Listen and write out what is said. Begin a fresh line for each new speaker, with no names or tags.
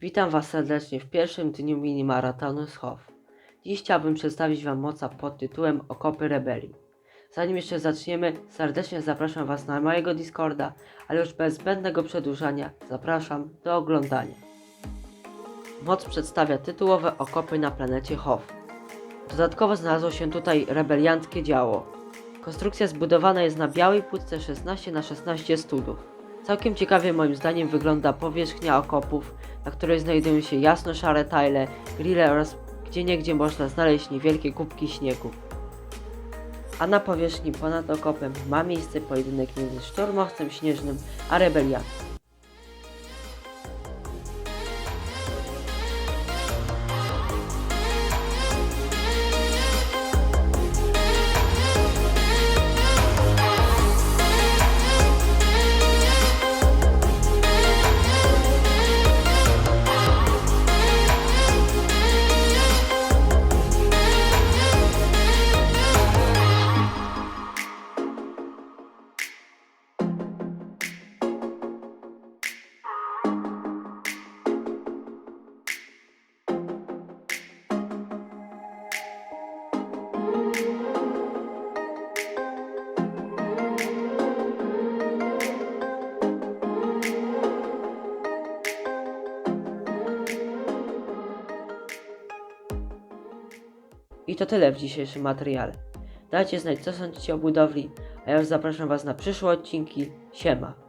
Witam Was serdecznie w pierwszym dniu mini-maratonu z HOF. Dziś chciałbym przedstawić Wam moca pod tytułem Okopy Rebelii. Zanim jeszcze zaczniemy, serdecznie zapraszam Was na mojego Discorda, ale już bez zbędnego przedłużania zapraszam do oglądania. Moc przedstawia tytułowe okopy na planecie HOF. Dodatkowo znalazło się tutaj rebelianckie działo. Konstrukcja zbudowana jest na białej płytce 16 na 16 studów. Całkiem ciekawie moim zdaniem wygląda powierzchnia okopów, na której znajdują się jasno-szare tile, grille oraz gdzieniegdzie można znaleźć niewielkie kubki śniegu. A na powierzchni ponad okopem ma miejsce pojedynek między szturmowcem śnieżnym a rebeliantem. I to tyle w dzisiejszym materiale. Dajcie znać co sądzicie o budowli, a ja już zapraszam Was na przyszłe odcinki. Siema!